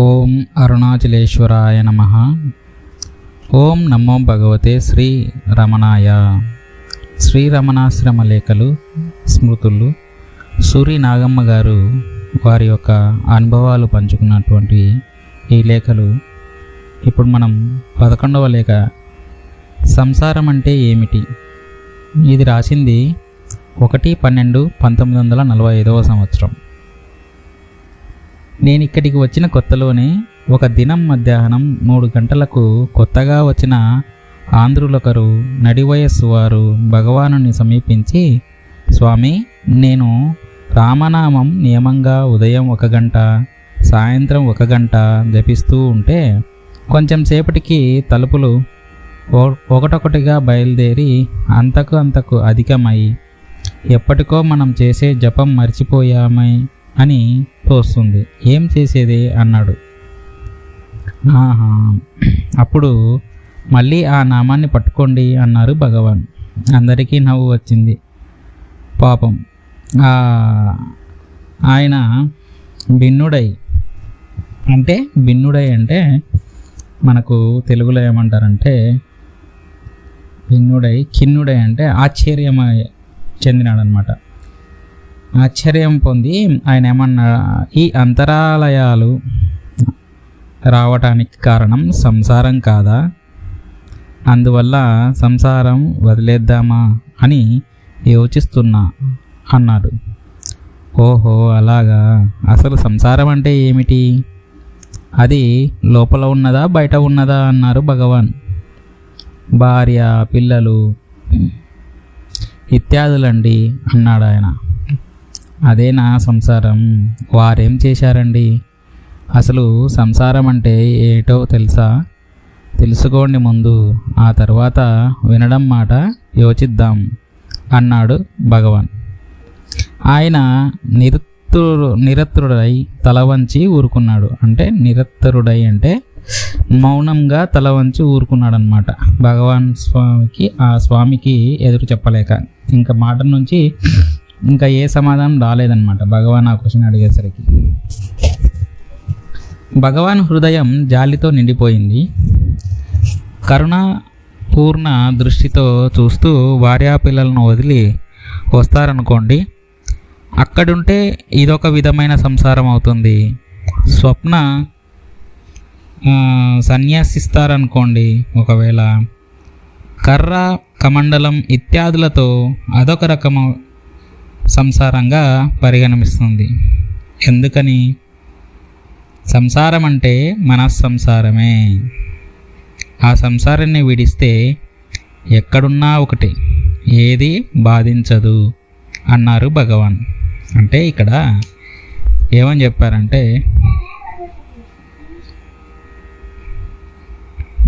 ఓం అరుణాచలేశ్వరాయ నమ. ఓం నమో భగవతే శ్రీ రమణాయ. శ్రీ రమణాశ్రమ లేఖలు స్మృతులు. సూరి నాగమ్మ గారు వారి యొక్క అనుభవాలు పంచుకున్నటువంటి ఈ లేఖలు. ఇప్పుడు మనం పదకొండవ లేఖ. సంసారం అంటే ఏమిటి? ఇది రాసింది ఒకటి పన్నెండు పంతొమ్మిది వందల నలభై ఐదవ సంవత్సరం. నేను ఇక్కడికి వచ్చిన కొత్తలోనే ఒక దినం మధ్యాహ్నం మూడు గంటలకు కొత్తగా వచ్చిన ఆంధ్రులొకరు నడి వయస్సు వారు భగవానుని సమీపించి స్వామి నేను రామనామం నియమంగా ఉదయం ఒక గంట సాయంత్రం ఒక గంట జపిస్తూ ఉంటే కొంచెం సేపటికి తలుపులు ఒకటొకటిగా బయలుదేరి అంతకు అంతకు అధికమై ఎప్పటికో మనం చేసే జపం మర్చిపోయామై అని తోస్తుంది ఏం చేసేది? అన్నాడు. ఆహా. అప్పుడు మళ్ళీ ఆ నామాన్ని పట్టుకోండి అన్నారు భగవాన్. అందరికీ నవ్వు వచ్చింది. పాపం. ఆయన భిన్నుడై. అంటే భిన్నుడై అంటే మనకు తెలుగులో ఏమంటారంటే భిన్నుడై కిన్నుడై అంటే ఆశ్చర్యమై చెందినాడనమాట. ఆశ్చర్యం పొంది ఆయన ఏమన్నా ఈ అంతరాలయాలు రావటానికి కారణం సంసారం కాదా? అందువల్ల సంసారం వదిలేద్దామా అని యోచిస్తున్నా అన్నాడు. ఓహో అలాగా? అసలు సంసారం అంటే ఏమిటి? అది లోపల ఉన్నదా బయట ఉన్నదా అన్నారు భగవాన్. భార్య పిల్లలు ఇత్యాదులండి అన్నాడు ఆయన అదే నా సంసారం. వారేం చేశారండి? అసలు సంసారం అంటే ఏటో తెలుసా? తెలుసుకోండి ముందు. ఆ తర్వాత వినడం మాట యోచిద్దాం అన్నాడు భగవాన్. ఆయన నిరుత్తుడు నిరత్తుడై తల వంచి ఊరుకున్నాడు. అంటే నిరత్తరుడై అంటే మౌనంగా తల వంచి ఊరుకున్నాడు అనమాట భగవాన్ స్వామికి ఆ స్వామికి ఎదురు చెప్పలేక. ఇంకా మాట నుంచి ఇంకా ఏ సమాధానం రాలేదన్నమాట. భగవాన్ ఆ క్వశ్చన్ అడిగేసరికి. భగవాన్ హృదయం జాలితో నిండిపోయింది. కరుణ పూర్ణ దృష్టితో చూస్తూ భార్యా పిల్లలను వదిలి వస్తారనుకోండి అక్కడుంటే ఇదొక విధమైన సంసారం అవుతుంది. స్వప్న సన్యాసిస్తారనుకోండి ఒకవేళ. కర్ర కమండలం ఇత్యాదులతో అదొక రకము సంసారంగా పరిగణిస్తుంది ఎందుకని? సంసారం అంటే మనస్సంసారమే. ఆ సంసారాన్ని విడిస్తే ఎక్కడున్నా ఒకటి ఏది బాధించదు అన్నారు భగవాన్. అంటే ఇక్కడ ఏమని చెప్పారంటే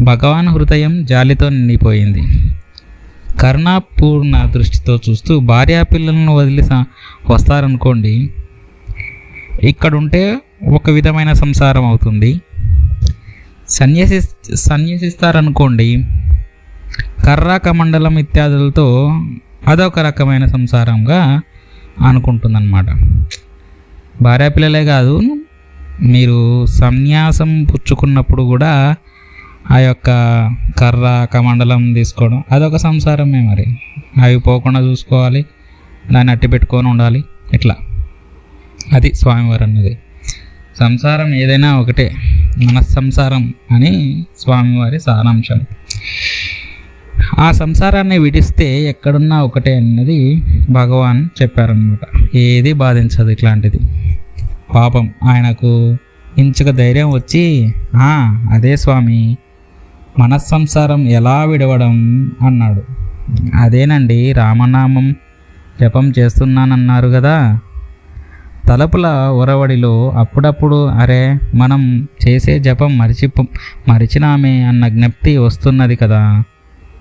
భగవాన్ హృదయం జాలితో నిండిపోయింది. కరుణాపూర్ణ దృష్టితో చూస్తూ భార్యా పిల్లలను వదిలి వస్తారనుకోండి ఇక్కడుంటే ఒక విధమైన సంసారం అవుతుంది. సన్యాసి సన్యసిస్తారనుకోండి కర్ర కమండలం ఇత్యాదులతో అదొక రకమైన సంసారంగా అనుకుంటుందన్నమాట. భార్యాపిల్లలే కాదు మీరు సన్యాసం పుచ్చుకున్నప్పుడు కూడా ఆ యొక్క కర్ర కమండలం తీసుకోవడం. అదొక సంసారమే మరి. అవి పోకుండా చూసుకోవాలి. దాన్ని అట్టి పెట్టుకొని ఉండాలి. ఇట్లా. అది స్వామివారు అన్నది సంసారం ఏదైనా ఒకటే. మన సంసారం అని స్వామివారి సారాంశం. ఆ సంసారాన్ని విడిస్తే ఎక్కడున్నా ఒకటే అన్నది భగవాన్ చెప్పారనమాట ఏది బాధించదు ఇట్లాంటిది. పాపం ఆయనకు ఇంచుక ధైర్యం వచ్చి అదే స్వామి. మనస్సంసారం ఎలా విడవడం అన్నాడు. అదేనండి రామనామం జపం చేస్తున్నానన్నారు కదా తలుపుల ఒరవడిలో అప్పుడప్పుడు అరే మనం చేసే జపం మరిచి మరిచినామే అన్న జ్ఞప్తి వస్తున్నది కదా.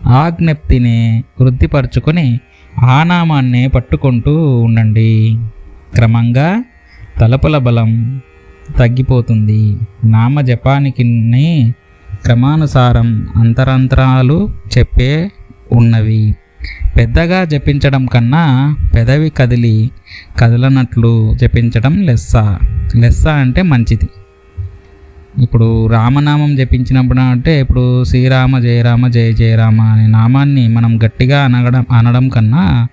ఆ జ్ఞప్తిని వృద్ధిపరచుకొని ఆ నామాన్నే పట్టుకుంటూ ఉండండి. క్రమంగా తలపుల బలం తగ్గిపోతుంది. నామ జపానికి క్రమానుసారం అంతరంతరాలు చెప్పే ఉన్నవి. పెద్దగా జపించడం కన్నా పెదవి కదిలి కదలనట్లు జపించడం లెస్స. లెస్స అంటే మంచిది. ఇప్పుడు రామనామం జపించినప్పుడు అంటే ఇప్పుడు శ్రీరామ జయరామ జయ జయరామ అనే నామాన్ని మనం గట్టిగా అనగడం అనడం కన్నా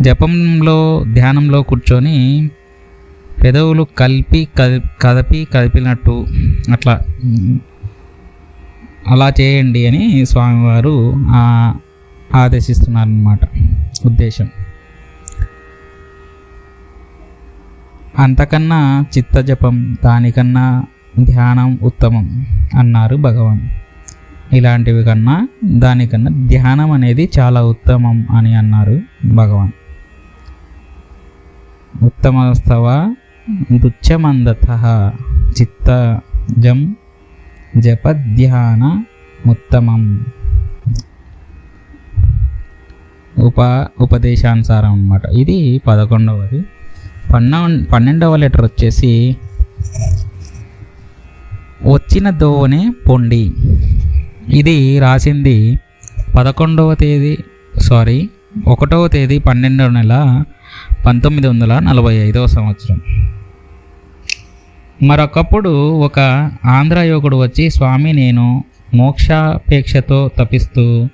జపంలో ధ్యానంలో కూర్చొని పెదవులు కలిపి కది- కదిపి కదిపినట్టు అట్లా అలా చేయండి అని స్వామివారు ఆ, ఆదేశిస్తున్నారన్నమాట ఉద్దేశం. అంతకన్నా చిత్తజపం దానికన్నా ధ్యానం ఉత్తమం అన్నారు భగవాన్. ఇలాంటివి కన్నా దానికన్నా ధ్యానం అనేది చాలా ఉత్తమం అని అన్నారు భగవాన్. ఉత్తమస్తవ దుచ్చమందత చిత్తజం జపధ్యాన ఉత్తమం. ఉప ఉపదేశానుసారం అన్నమాట ఇది పదకొండవది. పన్న పన్నెండవ లెటర్ వచ్చేసి వచ్చిన దోవనే పొండి. ఇది రాసింది పదకొండవ తేదీ సారీ ఒకటవ తేదీ పన్నెండవ నెల పంతొమ్మిది వందల నలభై ఐదవ సంవత్సరం. మరొకప్పుడు ఒక ఆంధ్ర యువకుడు వచ్చి స్వామి నేను మోక్షాపేక్షతో తపిస్తూ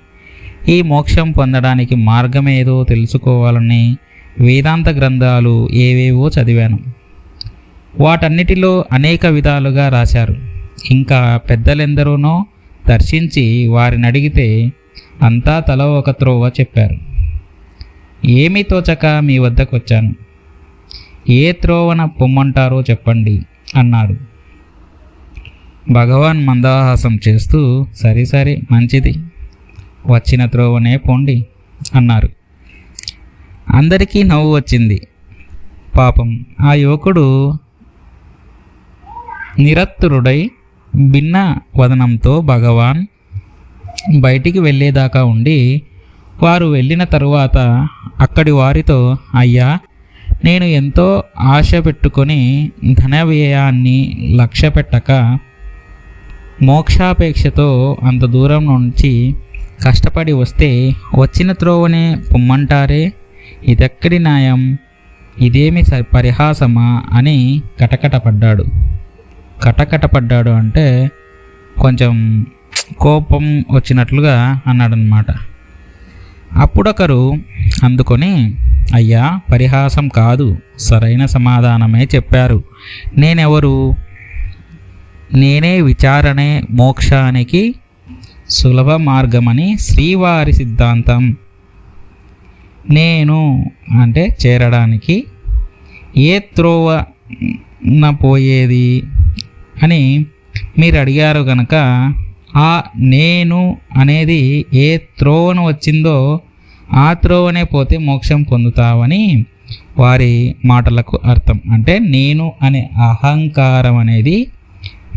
ఈ మోక్షం పొందడానికి మార్గం ఏదో తెలుసుకోవాలని వేదాంత గ్రంథాలు ఏవేవో చదివాను. వాటన్నిటిలో అనేక విధాలుగా రాశారు. ఇంకా పెద్దలెందరూనో దర్శించి వారిని అడిగితే అంతా తల ఒక త్రోవ చెప్పారు. ఏమీ తోచక మీ వద్దకు వచ్చాను ఏ త్రోవన పొమ్మంటారో చెప్పండి. అన్నాడు. భగవాన్ మందహాసం చేస్తూ సరే సరే మంచిది. వచ్చిన త్రోవనే పోండి అన్నారు. అందరికీ నవ్వు వచ్చింది. పాపం ఆ యువకుడు నిరత్తురుడై భిన్న వదనంతో భగవాన్ బయటికి వెళ్ళేదాకా ఉండి వారు వెళ్ళిన తరువాత అక్కడి వారితో అయ్యా నేను ఎంతో ఆశ పెట్టుకొని ధన వ్యయాన్ని లక్ష్య పెట్టక మోక్షాపేక్షతో అంత దూరం నుంచి కష్టపడి వస్తే వచ్చిన త్రోవనే పొమ్మంటారే? ఇదెక్కడి న్యాయం? ఇదేమి స- పరిహాసమా? అని కటకటపడ్డాడు. కటకటపడ్డాడు అంటే కొంచెం కోపం వచ్చినట్లుగా అన్నాడనమాట అప్పుడొకరు అందుకొని అయ్యా పరిహాసం కాదు సరైన సమాధానమే చెప్పారు. నేనెవరు? నేనే విచారణే మోక్షానికి సులభ మార్గమని శ్రీవారి సిద్ధాంతం. నేను అంటే చేరడానికి ఏ త్రోవ నా పోయేది? అని మీరు అడిగారు కనుక ఆ నేను అనేది ఏ త్రోవను వచ్చిందో ఆ త్రోవనే పోతే మోక్షం పొందుతావని వారి మాటలకు అర్థం. అంటే నేను అనే అహంకారం అనేది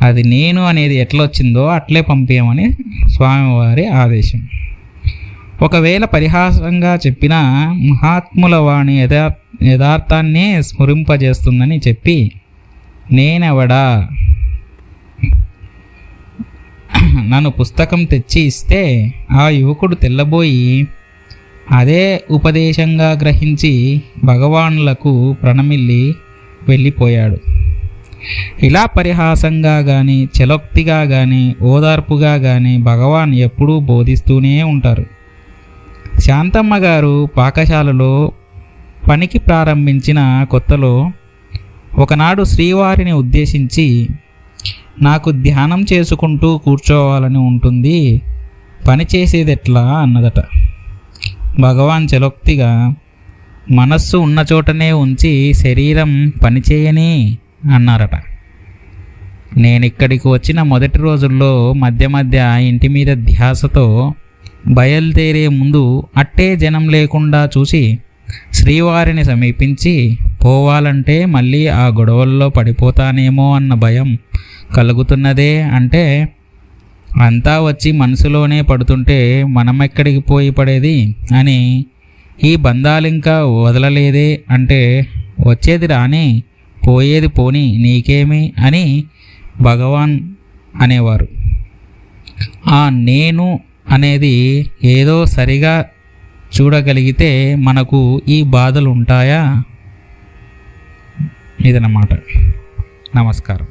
అది నేను అనేది ఎట్లా వచ్చిందో అట్లే పంపించమని స్వామివారి ఆదేశం. ఒకవేళ పరిహాసంగా చెప్పిన మహాత్ముల వాణి యథా యథార్థాన్నే స్మరింపజేస్తుందని చెప్పి నేనెవడా? నన్ను పుస్తకం తెచ్చి ఇస్తే ఆ యువకుడు తెల్లబోయి అదే ఉపదేశంగా గ్రహించి భగవానులకు ప్రణమిల్లి వెళ్ళిపోయాడు. ఇలా పరిహాసంగా కానీ చలోక్తిగా కానీ ఓదార్పుగా కానీ భగవాన్ ఎప్పుడూ బోధిస్తూనే ఉంటారు. శాంతమ్మ గారు పాకశాలలో పనికి ప్రారంభించిన కొత్తలో ఒకనాడు శ్రీవారిని ఉద్దేశించి నాకు ధ్యానం చేసుకుంటూ కూర్చోవాలని ఉంటుంది పని చేసేది ఎట్లా అన్నదట. భగవాన్ చలోక్తిగా మనస్సు ఉన్న చోటనే ఉంచి శరీరం పనిచేయని అన్నారట. నేను ఇక్కడికి వచ్చిన మొదటి రోజుల్లో మధ్య మధ్య ఇంటి మీద ధ్యాసతో బయలుదేరే ముందు అట్టే జనం లేకుండా చూసి శ్రీవారిని సమీపించి పోవాలంటే మళ్ళీ ఆ గొడవల్లో పడిపోతానేమో అన్న భయం కలుగుతున్నదే అంటే అంతా వచ్చి మనసులోనే పడుతుంటే మనం ఎక్కడికి పోయి పడేది? అని ఈ బంధాలు ఇంకా వదలలేదే అంటే వచ్చేది రాని పోయేది పోని నీకేమి? అని భగవాన్ అనేవారు. ఆ నేను అనేది ఏదో సరిగా చూడగలిగితే మనకు ఈ బాధలు ఉంటాయా ఇదన్నమాట. నమస్కారం.